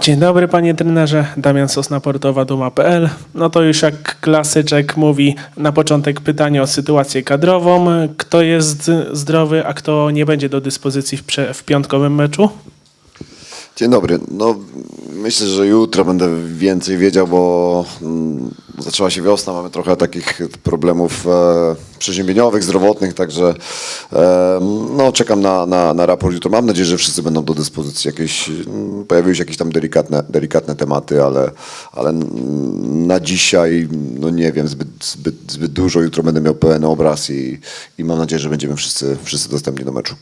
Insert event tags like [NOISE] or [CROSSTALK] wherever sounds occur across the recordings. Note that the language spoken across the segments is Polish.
Dzień dobry panie trenerze, Damian Sosna, Portowa Duma.pl. No to już jak klasyczek mówi na początek pytanie o sytuację kadrową. Kto jest zdrowy, a kto nie będzie do dyspozycji w, w piątkowym meczu? Dzień dobry. No, myślę, że jutro będę więcej wiedział, bo mm, zaczęła się wiosna, mamy trochę takich problemów e, przeziębieniowych, zdrowotnych, także e, no, czekam na, na, na raport jutro. Mam nadzieję, że wszyscy będą do dyspozycji. Jakieś, mm, pojawiły się jakieś tam delikatne, delikatne tematy, ale, ale mm, na dzisiaj, no nie wiem, zbyt, zbyt, zbyt dużo. Jutro będę miał pełen obraz i, i mam nadzieję, że będziemy wszyscy, wszyscy dostępni do meczu.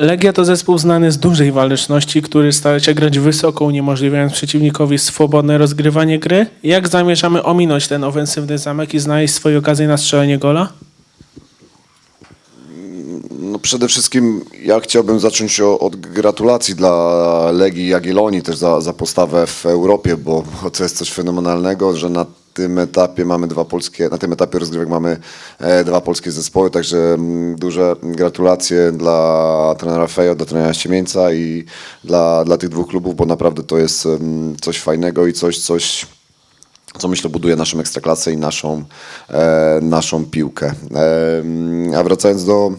Legia to zespół znany z dużej waleczności, który stara się grać wysoko, uniemożliwiając przeciwnikowi swobodne rozgrywanie gry. Jak zamierzamy ominąć ten ofensywny zamek i znaleźć swoje okazje na strzelenie gola? No przede wszystkim ja chciałbym zacząć od gratulacji dla Legii Jagiellonii też za, za postawę w Europie, bo, bo to jest coś fenomenalnego, że na tym etapie mamy dwa polskie, na tym etapie rozgrywek mamy e, dwa polskie zespoły, także mm, duże gratulacje dla trenera Fejo, dla trenera Ściemieńca i dla, dla tych dwóch klubów, bo naprawdę to jest mm, coś fajnego i coś, coś co myślę buduje naszą ekstraklasę i naszą, e, naszą piłkę. E, mm, a wracając do,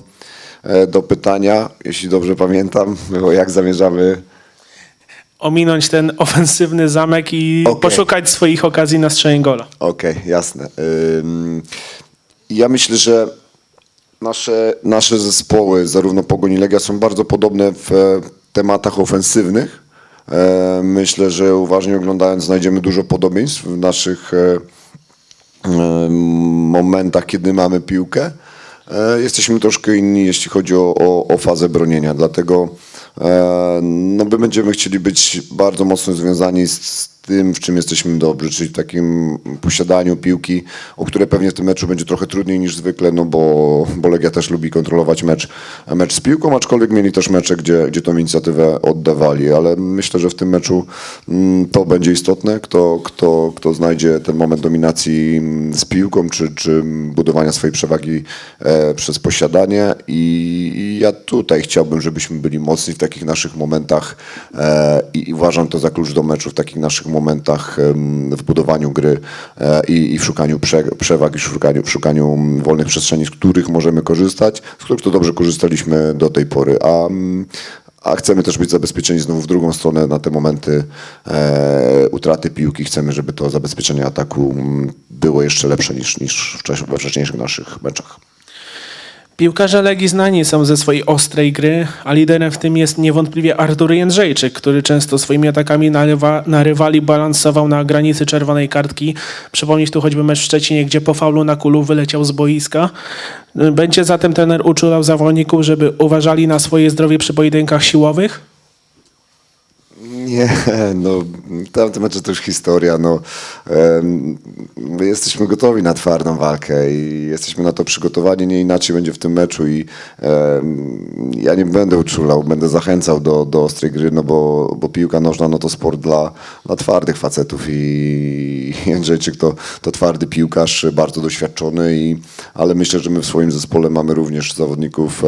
e, do pytania, jeśli dobrze pamiętam, [LAUGHS] było jak zamierzamy. Ominąć ten ofensywny zamek i Okej. poszukać swoich okazji na strzelenie gola. Okej, jasne. Ym, Ja myślę, że nasze, nasze zespoły, zarówno Pogoń i Legia, są bardzo podobne w e, tematach ofensywnych. E, Myślę, że uważnie oglądając znajdziemy dużo podobieństw w naszych e, e, momentach, kiedy mamy piłkę. E, Jesteśmy troszkę inni, jeśli chodzi o, o, o fazę bronienia, dlatego no, my będziemy chcieli być bardzo mocno związani z tym, w czym jesteśmy dobrzy, czyli w takim posiadaniu piłki, o które pewnie w tym meczu będzie trochę trudniej niż zwykle, no bo, bo Legia też lubi kontrolować mecz, mecz z piłką, aczkolwiek mieli też mecze, gdzie, gdzie tą inicjatywę oddawali, ale myślę, że w tym meczu mm, to będzie istotne, kto, kto, kto znajdzie ten moment dominacji z piłką, czy, czy budowania swojej przewagi e, przez posiadanie. I, i ja tutaj chciałbym, żebyśmy byli mocni w takich naszych momentach e, i, i uważam to za klucz do meczu, w takich naszych momentach w budowaniu gry e, i, i w szukaniu prze, przewag, i w szukaniu, w szukaniu wolnych przestrzeni, z których możemy korzystać, z których to dobrze korzystaliśmy do tej pory, a, a chcemy też być zabezpieczeni znowu w drugą stronę na te momenty e, utraty piłki. Chcemy, żeby to zabezpieczenie ataku było jeszcze lepsze niż, niż we wcześniejszych naszych meczach. Piłkarze Legii znani są ze swojej ostrej gry, a liderem w tym jest niewątpliwie Artur Jędrzejczyk, który często swoimi atakami na, na rywali balansował na granicy czerwonej kartki. Przypomnieć tu choćby mecz w Szczecinie, gdzie po faulu na kulu wyleciał z boiska. Będzie zatem trener uczulał zawodników, żeby uważali na swoje zdrowie przy pojedynkach siłowych? Nie, [LAUGHS] no tamte mecze to już historia. No, my jesteśmy gotowi na twardą walkę i jesteśmy na to przygotowani. Nie inaczej będzie w tym meczu i ja nie będę uczulał, będę zachęcał do, do ostrej gry, no bo, bo piłka nożna no to sport dla, dla twardych facetów i Jędrzejczyk to, to twardy piłkarz, bardzo doświadczony, i, ale myślę, że my w swoim zespole mamy również zawodników, e,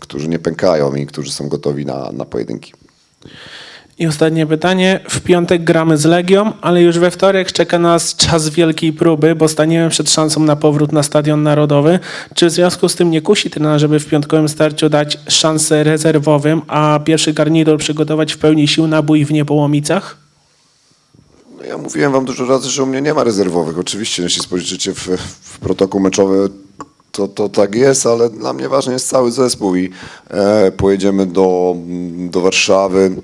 którzy nie pękają i którzy są gotowi na, na pojedynki. I ostatnie pytanie. W piątek gramy z Legią, ale już we wtorek czeka nas czas wielkiej próby, bo staniemy przed szansą na powrót na Stadion Narodowy. Czy w związku z tym nie kusi trenera, żeby w piątkowym starciu dać szansę rezerwowym, a pierwszy garnitur przygotować w pełni sił na bój w Niepołomicach? No Ja mówiłem wam dużo razy, że u mnie nie ma rezerwowych. Oczywiście, jeśli spojrzycie w, w protokół meczowy, to, to tak jest, ale dla mnie ważny jest cały zespół i e, pojedziemy do, do Warszawy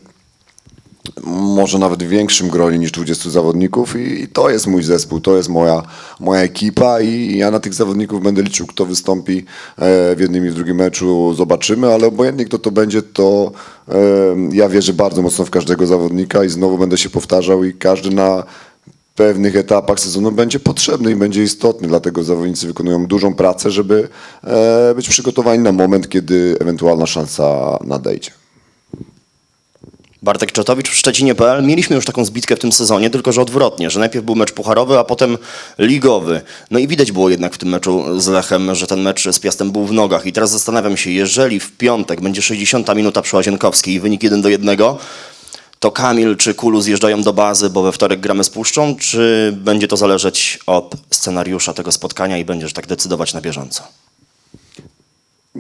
może nawet w większym gronie niż 20 zawodników i, i to jest mój zespół, to jest moja, moja ekipa i, ja na tych zawodników będę liczył, kto wystąpi e, w jednym i w drugim meczu, zobaczymy, ale obojętnie kto to będzie, to ja wierzę bardzo mocno w każdego zawodnika i znowu będę się powtarzał i każdy na pewnych etapach sezonu będzie potrzebny i będzie istotny, dlatego zawodnicy wykonują dużą pracę, żeby e, być przygotowani na moment, kiedy ewentualna szansa nadejdzie. Bartek Czotowicz w Szczecinie.pl. Mieliśmy już taką zbitkę w tym sezonie, tylko że odwrotnie, że najpierw był mecz pucharowy, a potem ligowy. No i widać było jednak w tym meczu z Lechem, że ten mecz z Piastem był w nogach. I teraz zastanawiam się, jeżeli w piątek będzie 60 minuta przy Łazienkowskiej i wynik 1 do 1, to Kamil czy Kulu zjeżdżają do bazy, bo we wtorek gramy z Puszczą, czy będzie to zależeć od scenariusza tego spotkania i będziesz tak decydować na bieżąco?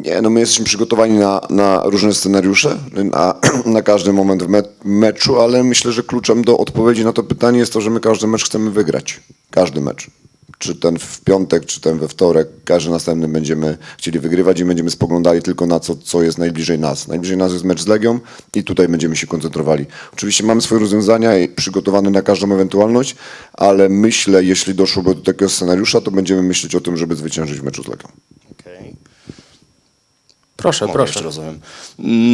Nie, no my jesteśmy przygotowani na, na różne scenariusze, na, [CLEARS THROAT] na każdy moment w me, meczu, ale myślę, że kluczem do odpowiedzi na to pytanie jest to, że my każdy mecz chcemy wygrać. Każdy mecz. Czy ten w piątek, czy ten we wtorek, każdy następny będziemy chcieli wygrywać i będziemy spoglądali tylko na co, co jest najbliżej nas. Najbliżej nas jest mecz z Legią i tutaj będziemy się koncentrowali. Oczywiście mamy swoje rozwiązania i przygotowane na każdą ewentualność, ale myślę, jeśli doszłoby do takiego scenariusza, to będziemy myśleć o tym, żeby zwyciężyć w meczu z Legią. Okej. Proszę, Mogę proszę. rozumiem.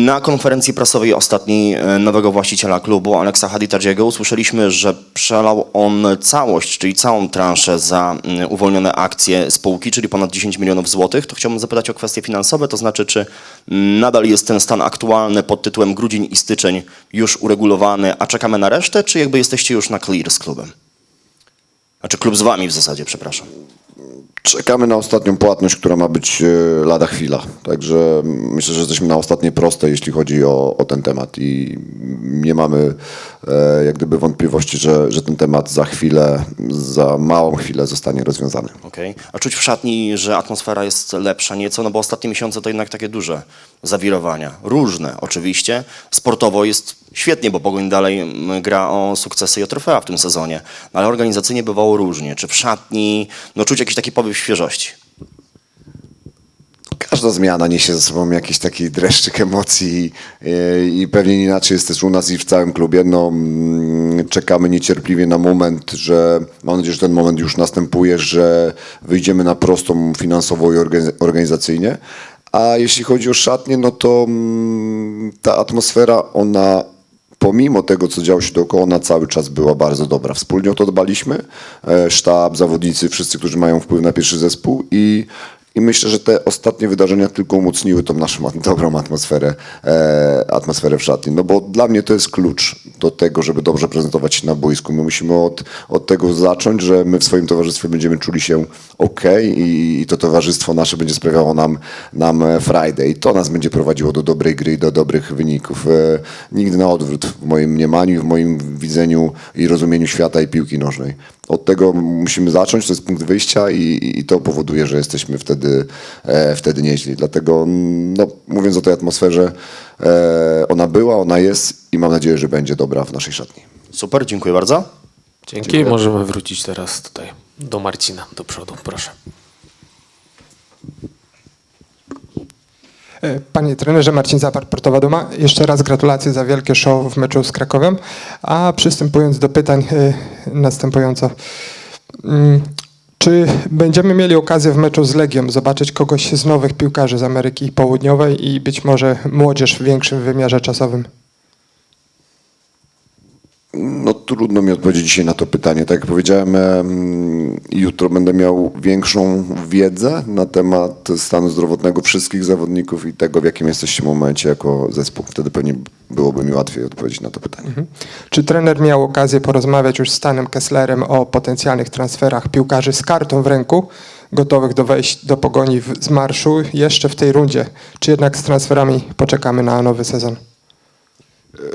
Na konferencji prasowej ostatniej nowego właściciela klubu, Aleksa Haditadziego, usłyszeliśmy, że przelał on całość, czyli całą transzę za mm, uwolnione akcje spółki, czyli ponad 10 milionów złotych. To chciałbym zapytać o kwestie finansowe, to znaczy, czy mm, nadal jest ten stan aktualny pod tytułem grudzień i styczeń już uregulowany, a czekamy na resztę, czy jakby jesteście już na clear z klubem? Znaczy klub z wami w zasadzie, przepraszam. Czekamy na ostatnią płatność, która ma być e, lada chwila. Także myślę, że jesteśmy na ostatniej prostej, jeśli chodzi o, o ten temat i nie mamy e, jak gdyby wątpliwości, że, że ten temat za chwilę, za małą chwilę zostanie rozwiązany. Okej. A czuć w szatni, że atmosfera jest lepsza nieco, no bo ostatnie miesiące to jednak takie duże zawirowania. Różne oczywiście. Sportowo jest świetnie, bo Pogoń dalej mm, gra o sukcesy i o trofea w tym sezonie. No, ale organizacyjnie bywało różnie. Czy w szatni, no czuć jakiś taki powiew świeżości? Każda zmiana niesie ze sobą jakiś taki dreszczyk emocji i pewnie inaczej jest też u nas i w całym klubie. No, mm, czekamy niecierpliwie na moment, że mam nadzieję, że ten moment już następuje, że wyjdziemy na prostą finansowo i organiz- organizacyjnie. A jeśli chodzi o szatnię, no to mm, ta atmosfera, ona pomimo tego, co działo się dookoła, ona cały czas była bardzo dobra. Wspólnie o to dbaliśmy, e, sztab, zawodnicy, wszyscy, którzy mają wpływ na pierwszy zespół i, i myślę, że te ostatnie wydarzenia tylko umocniły tą naszą dobrą atmosferę, e, atmosferę w szatni. No bo dla mnie to jest klucz do tego, żeby dobrze prezentować się na boisku. My musimy od, od tego zacząć, że my w swoim towarzystwie będziemy czuli się ok i, i to towarzystwo nasze będzie sprawiało nam, nam Friday. I to nas będzie prowadziło do dobrej gry i do dobrych wyników. E, nigdy na odwrót w moim mniemaniu, w moim widzeniu i rozumieniu świata i piłki nożnej. Od tego musimy zacząć, to jest punkt wyjścia i, i to powoduje, że jesteśmy wtedy, e, wtedy nieźli. Dlatego, no, mówiąc o tej atmosferze, e, ona była, ona jest i mam nadzieję, że będzie dobra w naszej szatni. Super, dziękuję bardzo. Dzięki. Dziękuję. Możemy wrócić teraz tutaj do Marcina, do przodu, proszę. E, Panie trenerze, Marcin Zapar, Portowa Duma. Jeszcze raz gratulacje za wielkie show w meczu z Krakowem. A przystępując do pytań e, następująco. Mm, Czy będziemy mieli okazję w meczu z Legią zobaczyć kogoś z nowych piłkarzy z Ameryki Południowej i być może młodzież w większym wymiarze czasowym? No trudno mi odpowiedzieć dzisiaj na to pytanie. Tak jak powiedziałem, em, jutro będę miał większą wiedzę na temat stanu zdrowotnego wszystkich zawodników i tego, w jakim jesteście momencie jako zespół. Wtedy pewnie byłoby mi łatwiej odpowiedzieć na to pytanie. Czy trener miał okazję porozmawiać już z Stanem Kesslerem o potencjalnych transferach piłkarzy z kartą w ręku, gotowych do wejść do pogoni w, z marszu jeszcze w tej rundzie? Czy jednak z transferami poczekamy na nowy sezon?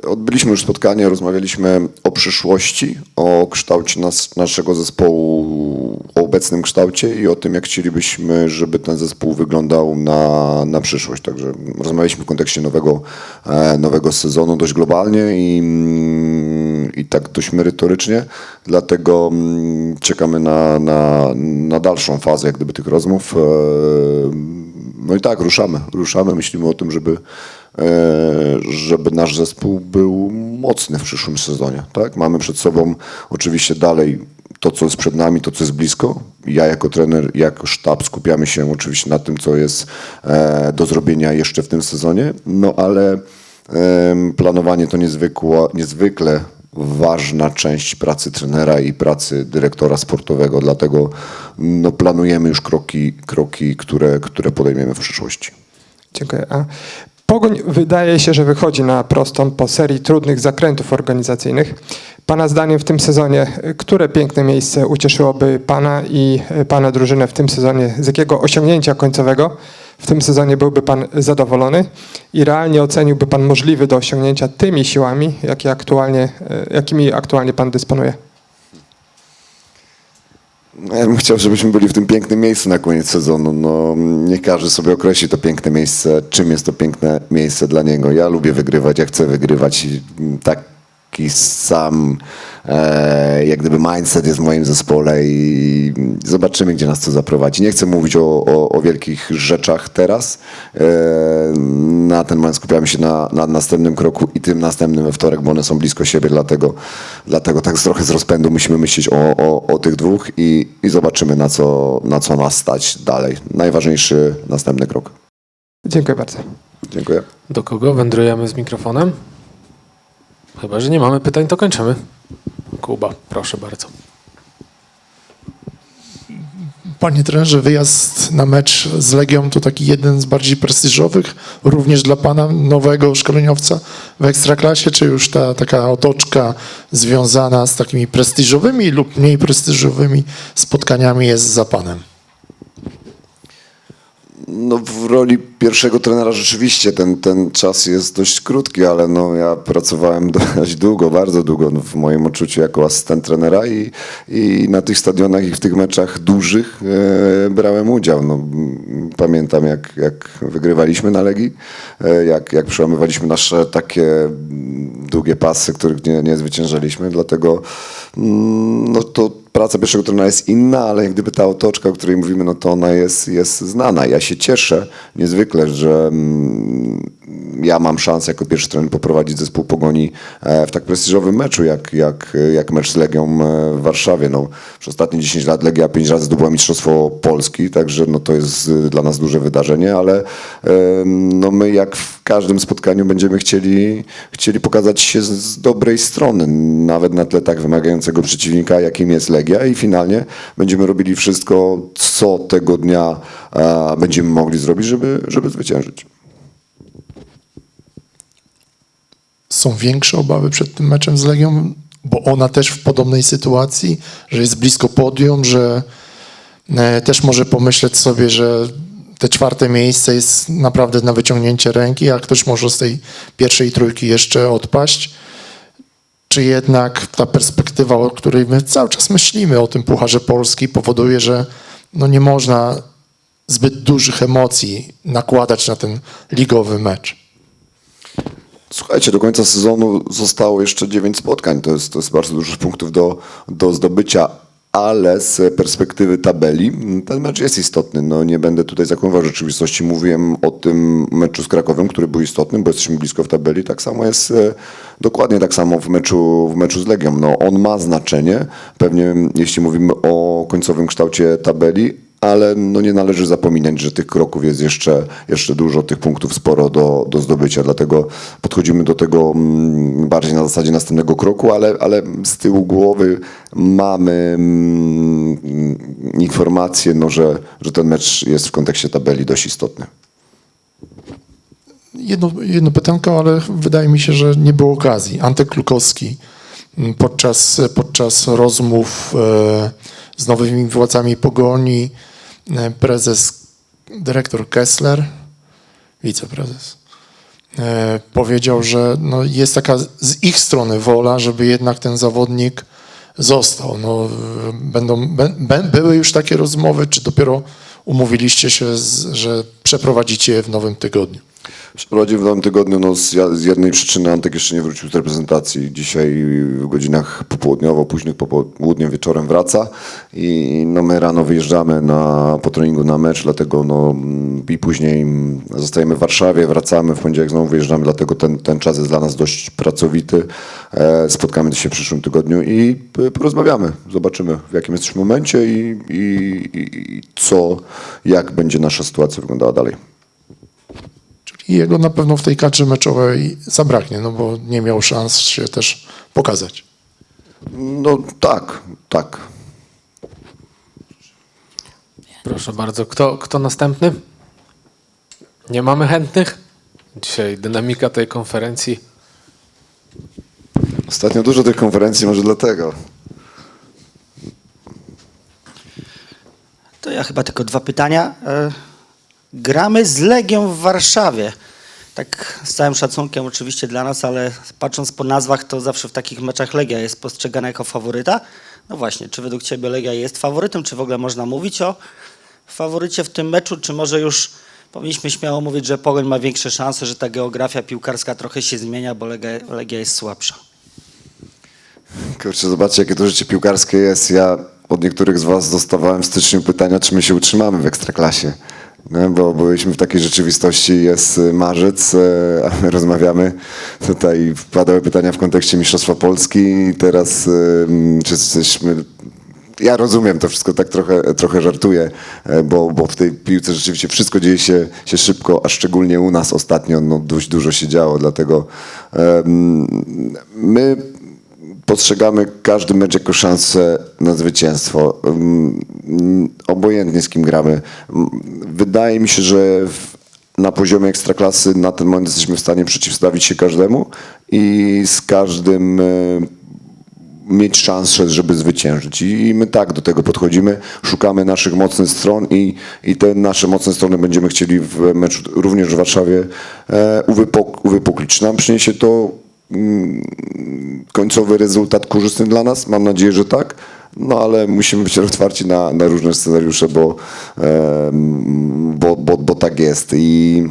Odbyliśmy już spotkanie, rozmawialiśmy o przyszłości, o kształcie nas, naszego zespołu, o obecnym kształcie i o tym, jak chcielibyśmy, żeby ten zespół wyglądał na, na przyszłość. Także rozmawialiśmy w kontekście nowego, e, nowego sezonu dość globalnie i, i tak dość merytorycznie, dlatego mm, czekamy na, na, na dalszą fazę jak gdyby tych rozmów. E, No i tak, ruszamy, ruszamy, myślimy o tym, żeby e, żeby nasz zespół był mocny w przyszłym sezonie. Tak? Mamy przed sobą oczywiście dalej to, co jest przed nami, to, co jest blisko. Ja jako trener, jako sztab skupiamy się oczywiście na tym, co jest e, do zrobienia jeszcze w tym sezonie, no ale planowanie to niezwykle ważna część pracy trenera i pracy dyrektora sportowego, dlatego no, planujemy już kroki, kroki które, które podejmiemy w przyszłości. Dziękuję. A Pogoń wydaje się, że wychodzi na prostą po serii trudnych zakrętów organizacyjnych. Pana zdaniem w tym sezonie, które piękne miejsce ucieszyłoby Pana i y, Pana drużynę w tym sezonie? Z jakiego osiągnięcia końcowego w tym sezonie byłby Pan zadowolony i realnie oceniłby Pan możliwy do osiągnięcia tymi siłami, jakie aktualnie, y, jakimi aktualnie Pan dysponuje? Ja bym chciał, żebyśmy byli w tym pięknym miejscu na koniec sezonu. No, niech każdy sobie określi to piękne miejsce, czym jest to piękne miejsce dla niego. Ja lubię wygrywać, ja chcę wygrywać i taki sam e, jak gdyby mindset jest w moim zespole i zobaczymy, gdzie nas to zaprowadzi. Nie chcę mówić o, o, o wielkich rzeczach teraz. E, na ten moment skupiamy się na, na następnym kroku i tym następnym we wtorek, bo one są blisko siebie, dlatego, dlatego tak trochę z rozpędu musimy myśleć o, o, o tych dwóch i, i zobaczymy, na co, na co nas stać dalej. Najważniejszy następny krok. Dziękuję bardzo. Dziękuję. Do kogo wędrujemy z mikrofonem? Chyba, że nie mamy pytań, to kończymy. Kuba, proszę bardzo. Panie trenerze, wyjazd na mecz z Legią to taki jeden z bardziej prestiżowych, również dla pana nowego szkoleniowca w Ekstraklasie, czy już ta taka otoczka związana z takimi prestiżowymi lub mniej prestiżowymi spotkaniami jest za panem? No w roli pierwszego trenera rzeczywiście ten, ten czas jest dość krótki, ale no ja pracowałem [LAUGHS] dość długo, bardzo długo w moim odczuciu jako asystent trenera i, i na tych stadionach i w tych meczach dużych e, brałem udział. No, pamiętam jak, jak wygrywaliśmy na Legii, e, jak, jak przełamywaliśmy nasze takie długie pasy, których nie, nie zwyciężaliśmy, dlatego no to praca pierwszego trenera jest inna, ale jak gdyby ta otoczka, o której mówimy, no to ona jest, jest znana. Ja się cieszę niezwykle, że mm, ja mam szansę jako pierwszy trener poprowadzić zespół Pogoni e, w tak prestiżowym meczu, jak, jak, jak mecz z Legią e, w Warszawie. No, przez ostatnie 10 lat Legia 5 razy zdobyła Mistrzostwo Polski, także no, to jest y, dla nas duże wydarzenie, ale no, my jak w każdym spotkaniu będziemy chcieli, chcieli pokazać się z, dobrej strony, nawet na tle tak wymagającego przeciwnika, jakim jest Legia i finalnie będziemy robili wszystko, co tego dnia e, będziemy mogli zrobić, żeby, żeby zwyciężyć. Są większe obawy przed tym meczem z Legią, bo ona też w podobnej sytuacji, że jest blisko podium, że e, też może pomyśleć sobie, że te czwarte miejsce jest naprawdę na wyciągnięcie ręki, a ktoś może z tej pierwszej trójki jeszcze odpaść. Czy jednak ta perspektywa, o której my cały czas myślimy, o tym Pucharze Polski, powoduje, że no nie można zbyt dużych emocji nakładać na ten ligowy mecz? Słuchajcie, do końca sezonu zostało jeszcze 9 spotkań. To jest, to jest bardzo dużo punktów do, do zdobycia, ale z perspektywy tabeli ten mecz jest istotny. No, nie będę tutaj zakłamywał rzeczywistości. Mówiłem o tym meczu z Krakowem, który był istotny, bo jesteśmy blisko w tabeli. Tak samo jest e, dokładnie tak samo w meczu, w meczu z Legią. No, on ma znaczenie, pewnie jeśli mówimy o końcowym kształcie tabeli, ale no nie należy zapominać, że tych kroków jest jeszcze, jeszcze dużo, tych punktów sporo do, do zdobycia, dlatego podchodzimy do tego mm, bardziej na zasadzie następnego kroku, ale, ale z tyłu głowy mamy mm, informację, no, że, że ten mecz jest w kontekście tabeli dość istotny. Jedno, jedno pytanko, ale wydaje mi się, że nie było okazji. Antek Klukowski m, podczas, podczas rozmów e, z nowymi władzami Pogoni, prezes, dyrektor Kessler, wiceprezes, e, powiedział, że no, jest taka z ich strony wola, żeby jednak ten zawodnik został. No, e, będą, bę, bę, były już takie rozmowy, czy dopiero umówiliście się, z, że przeprowadzicie je w nowym tygodniu? Przeprowadził w nowym tygodniu, no z, jednej przyczyny Antek jeszcze nie wrócił z reprezentacji. Dzisiaj w godzinach popołudniowo, późnych popołudniem, wieczorem wraca i no my rano wyjeżdżamy na, po treningu na mecz, dlatego no i później zostajemy w Warszawie, wracamy, w poniedziałek znowu wyjeżdżamy, dlatego ten, ten czas jest dla nas dość pracowity. E, spotkamy się w przyszłym tygodniu i porozmawiamy. Zobaczymy w jakim jesteśmy momencie i, i, i co, jak będzie nasza sytuacja wyglądała dalej. I jego na pewno w tej kadrze meczowej zabraknie, no bo nie miał szans się też pokazać. No tak, tak. Proszę bardzo. Kto, kto następny? Nie mamy chętnych? Dzisiaj dynamika tej konferencji. Ostatnio dużo tych konferencji, może dlatego. To ja chyba tylko dwa pytania. Gramy z Legią w Warszawie. Tak z całym szacunkiem oczywiście dla nas, ale patrząc po nazwach, to zawsze w takich meczach Legia jest postrzegana jako faworyta. No właśnie, czy według Ciebie Legia jest faworytem, czy w ogóle można mówić o faworycie w tym meczu, czy może już powinniśmy śmiało mówić, że Pogoń ma większe szanse, że ta geografia piłkarska trochę się zmienia, bo Legia, Legia jest słabsza. Kurczę, zobaczcie, jakie to życie piłkarskie jest. Ja od niektórych z was dostawałem w styczniu pytania, czy my się utrzymamy w Ekstraklasie. Bo byliśmy w takiej rzeczywistości, jest y, marzec, e, a my rozmawiamy. Tutaj padały pytania w kontekście Mistrzostwa Polski i teraz y, m, czy jesteśmy ja rozumiem to wszystko, tak trochę, trochę żartuję, e, bo, bo w tej piłce rzeczywiście wszystko dzieje się, się szybko, a szczególnie u nas ostatnio no, dość dużo się działo, dlatego em, my postrzegamy każdy mecz jako szansę na zwycięstwo. Mm, Obojętnie z kim gramy. Mm, Wydaje mi się, że na poziomie ekstraklasy na ten moment jesteśmy w stanie przeciwstawić się każdemu i z każdym e, mieć szansę, żeby zwyciężyć. I, my tak do tego podchodzimy, szukamy naszych mocnych stron i, i te nasze mocne strony będziemy chcieli w meczu również w Warszawie e, uwypuklić. Nam przyniesie to mm, końcowy rezultat korzystny dla nas? Mam nadzieję, że tak. No ale musimy być otwarci na, na różne scenariusze, bo, bo, bo, bo tak jest. I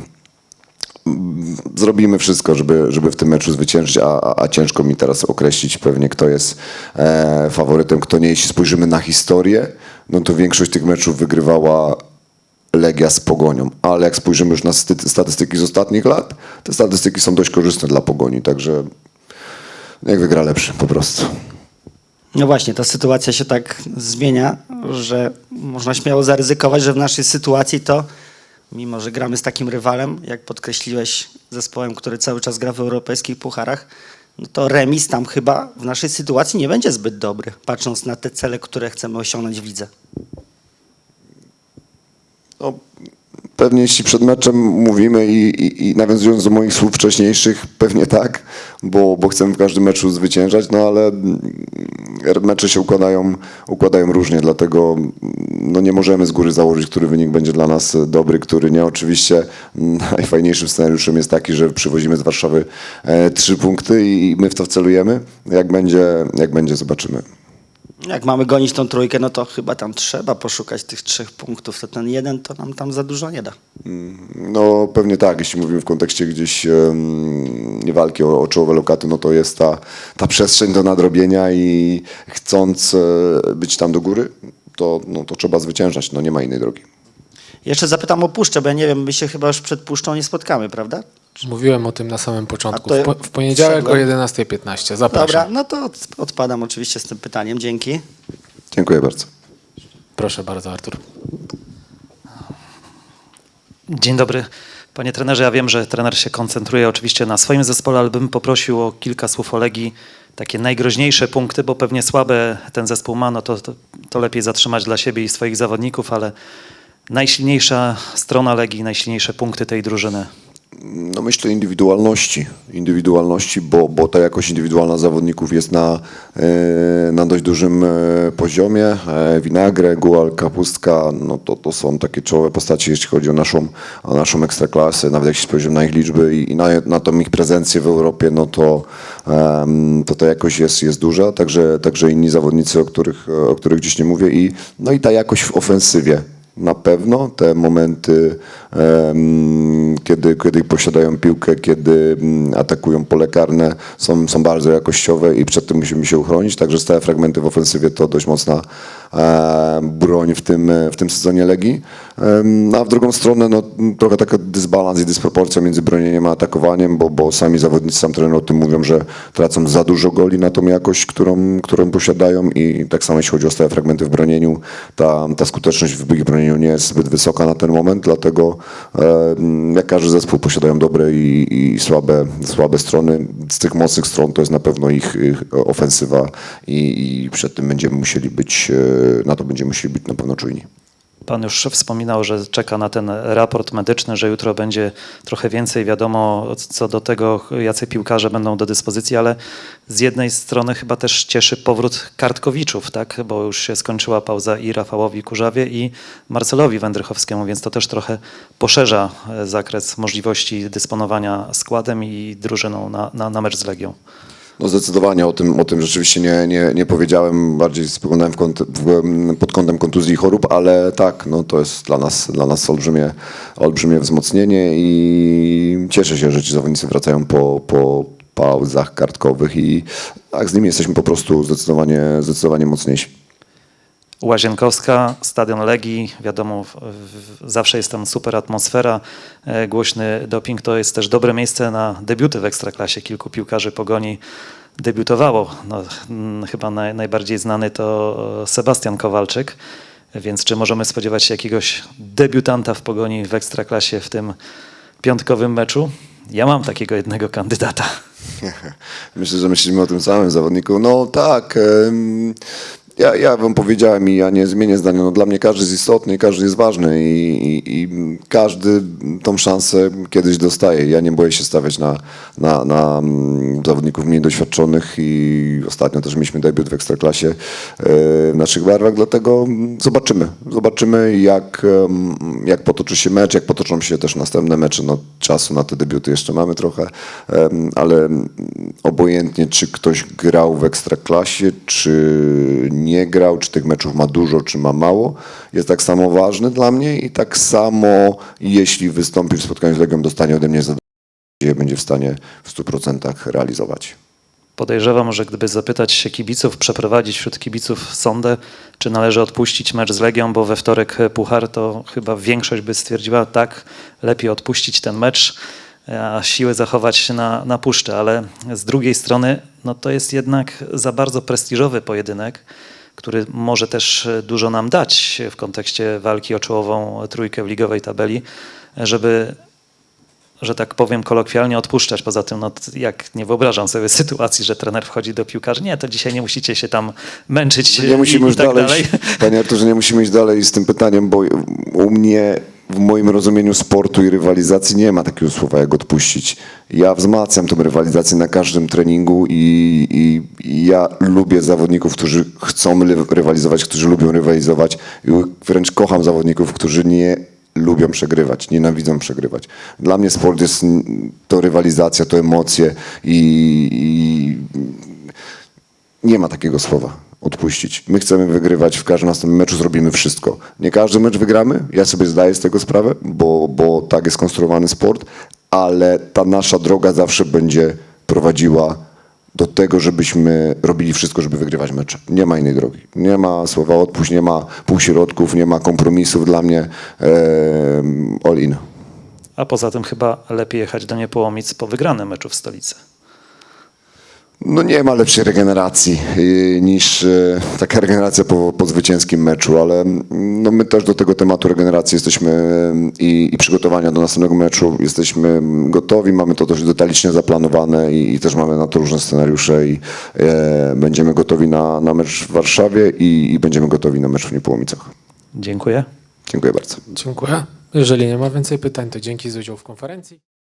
zrobimy wszystko, żeby, żeby w tym meczu zwyciężyć, a, a, a ciężko mi teraz określić pewnie, kto jest e, faworytem, kto nie. Jeśli spojrzymy na historię, no to większość tych meczów wygrywała Legia z Pogonią, ale jak spojrzymy już na sty- statystyki z ostatnich lat, te statystyki są dość korzystne dla Pogoni, także niech wygra lepszy po prostu. No właśnie, ta sytuacja się tak zmienia, że można śmiało zaryzykować, że w naszej sytuacji to, mimo że gramy z takim rywalem, jak podkreśliłeś, zespołem, który cały czas gra w europejskich pucharach, no to remis tam chyba w naszej sytuacji nie będzie zbyt dobry, patrząc na te cele, które chcemy osiągnąć w lidze. No, pewnie jeśli przed meczem mówimy i, i, i nawiązując do moich słów wcześniejszych, pewnie tak, bo, bo chcemy w każdym meczu zwyciężać, no ale mm, mecze się układają, układają różnie, dlatego mm, no nie możemy z góry założyć, który wynik będzie dla nas dobry, który nie. Oczywiście mm, [LAUGHS] najfajniejszym scenariuszem jest taki, że przywozimy z Warszawy e, trzy punkty i my w to celujemy. Jak będzie, jak będzie zobaczymy. Jak mamy gonić tą trójkę, no to chyba tam trzeba poszukać tych trzech punktów, to ten jeden to nam tam za dużo nie da. No pewnie tak, jeśli mówimy w kontekście gdzieś nie walki o, o czołowe lokaty, no to jest ta, ta przestrzeń do nadrobienia i chcąc e, być tam do góry, to, no, to trzeba zwyciężać, no nie ma innej drogi. Jeszcze zapytam o puszczę, bo ja nie wiem, my się chyba już przed puszczą nie spotkamy, prawda? Mówiłem o tym na samym początku. W, po, w poniedziałek o wszedłem. 11.15. Zapraszam. Dobra, no to od- odpadam oczywiście z tym pytaniem, dzięki. Dziękuję bardzo. Proszę bardzo, Artur. Dzień dobry. Panie trenerze, ja wiem, że trener się koncentruje oczywiście na swoim zespole, ale bym poprosił o kilka słów o Legii. Takie najgroźniejsze punkty, bo pewnie słabe ten zespół ma, no to, to, to lepiej zatrzymać dla siebie i swoich zawodników, ale najsilniejsza strona Legii, najsilniejsze punkty tej drużyny. No myślę indywidualności, indywidualności, bo, bo ta jakość indywidualna zawodników jest na, e, na dość dużym e, poziomie. E, Winagre, Gual, Kapustka, no to, to są takie czołowe postacie, jeśli chodzi o naszą, o naszą ekstraklasę. Nawet jak się spojrzymy na ich liczby i, i na, na tą ich prezencję w Europie, no to, to ta jakość jest, jest duża, także, także inni zawodnicy, o których, o których dziś nie mówię i, no i ta jakość w ofensywie na pewno te momenty, kiedy, kiedy posiadają piłkę, kiedy mm, atakują pole karne, są, są bardzo jakościowe i przed tym musimy się uchronić. Także stałe fragmenty w ofensywie to dość mocna e, broń w tym, w tym sezonie Legii. Em, a w drugą stronę no, trochę taka dysbalans i dysproporcja między bronieniem a atakowaniem, bo, bo sami zawodnicy, sam trener o tym mówią, że tracą za dużo goli na tą jakość, którą, którą posiadają i tak samo jeśli chodzi o stałe fragmenty w bronieniu, ta, ta skuteczność w ich nie jest zbyt wysoka na ten moment, dlatego e, jak każdy zespół posiadają dobre i, i słabe, słabe strony. Z tych mocnych stron to jest na pewno ich, ich ofensywa i, i przed tym będziemy musieli być, e, na to będziemy musieli być na pewno czujni. Pan już wspominał, że czeka na ten raport medyczny, że jutro będzie trochę więcej wiadomo co do tego, jacy piłkarze będą do dyspozycji, ale z jednej strony chyba też cieszy powrót kartkowiczów, tak? bo już się skończyła pauza i Rafałowi Kurzawie i Marcelowi Wędrychowskiemu, więc to też trochę poszerza e, zakres możliwości dysponowania składem i drużyną na, na, na mecz z Legią. No zdecydowanie o tym, o tym rzeczywiście nie, nie, nie powiedziałem, bardziej spoglądałem w kąt, w, pod kątem kontuzji i chorób, ale tak, no to jest dla nas, dla nas olbrzymie, olbrzymie wzmocnienie i cieszę się, że ci zawodnicy wracają po, po pauzach kartkowych i tak, z nimi jesteśmy po prostu zdecydowanie, zdecydowanie mocniejsi. Łazienkowska, stadion Legii, wiadomo, zawsze jest tam super atmosfera, e, głośny doping to jest też dobre miejsce na debiuty w Ekstraklasie. Kilku piłkarzy Pogoni debiutowało. No, mm, chyba naj, najbardziej znany to Sebastian Kowalczyk, więc czy możemy spodziewać się jakiegoś debiutanta w Pogoni w Ekstraklasie w tym piątkowym meczu? Ja mam takiego jednego kandydata. [LAUGHS] Myślę, że myślimy o tym samym zawodniku. No tak. Ja, ja wam powiedziałem i ja nie zmienię zdania. No, dla mnie każdy jest istotny i każdy jest ważny i, i, i każdy tą szansę kiedyś dostaje. Ja nie boję się stawiać na, na, na mm, zawodników mniej doświadczonych i ostatnio też mieliśmy debiut w Ekstraklasie e, w naszych barwach, dlatego mm, zobaczymy. Zobaczymy jak, jak potoczy się mecz, jak potoczą się też następne mecze. No, czasu na te debiuty jeszcze mamy trochę, ale mm, obojętnie czy ktoś grał w Ekstraklasie, czy nie grał, czy tych meczów ma dużo, czy ma mało, jest tak samo ważny dla mnie i tak samo jeśli wystąpi w spotkaniu z Legią, dostanie ode mnie zadanie, będzie w stanie w 100% realizować. Podejrzewam, że gdyby zapytać się kibiców, przeprowadzić wśród kibiców sondę, czy należy odpuścić mecz z Legią, bo we wtorek Puchar, to chyba większość by stwierdziła tak, lepiej odpuścić ten mecz, a siły zachować na, na puszczę, ale z drugiej strony no to jest jednak za bardzo prestiżowy pojedynek, który może też dużo nam dać w kontekście walki o czołową trójkę w ligowej tabeli, żeby że tak powiem kolokwialnie, odpuszczać. Poza tym, no, jak nie wyobrażam sobie [LAUGHS] sytuacji, że trener wchodzi do piłkarzy, nie, to dzisiaj nie musicie się tam męczyć Nie musimy i, już tak dalej, dalej. panie Arturze, nie musimy iść dalej z tym pytaniem, bo u mnie w moim rozumieniu sportu i rywalizacji nie ma takiego słowa jak odpuścić. Ja wzmacniam tę rywalizację na każdym treningu i, i, i ja lubię zawodników, którzy chcą ry- rywalizować, którzy lubią rywalizować i wręcz kocham zawodników, którzy nie lubią przegrywać, nienawidzą przegrywać. Dla mnie sport jest to rywalizacja, to emocje i, i nie ma takiego słowa odpuścić. My chcemy wygrywać w każdym następnym meczu, zrobimy wszystko. Nie każdy mecz wygramy, ja sobie zdaję z tego sprawę, bo, bo tak jest konstruowany sport, ale ta nasza droga zawsze będzie prowadziła do tego, żebyśmy robili wszystko, żeby wygrywać mecze. Nie ma innej drogi. Nie ma słowa odpuść, nie ma półśrodków, nie ma kompromisów dla mnie. All in. A poza tym chyba lepiej jechać do Niepołomic po wygranym meczu w stolicy. No nie ma lepszej regeneracji y, niż y, taka regeneracja po, po zwycięskim meczu, ale mm, no my też do tego tematu regeneracji jesteśmy y, i, i przygotowania do następnego meczu jesteśmy mm, gotowi, mamy to dość detalicznie zaplanowane i, i też mamy na to różne scenariusze i e, będziemy gotowi na, na mecz w Warszawie i, i będziemy gotowi na mecz w Niepołomicach. Dziękuję. Dziękuję bardzo. Dziękuję. Jeżeli nie ma więcej pytań, to dzięki za udział w konferencji.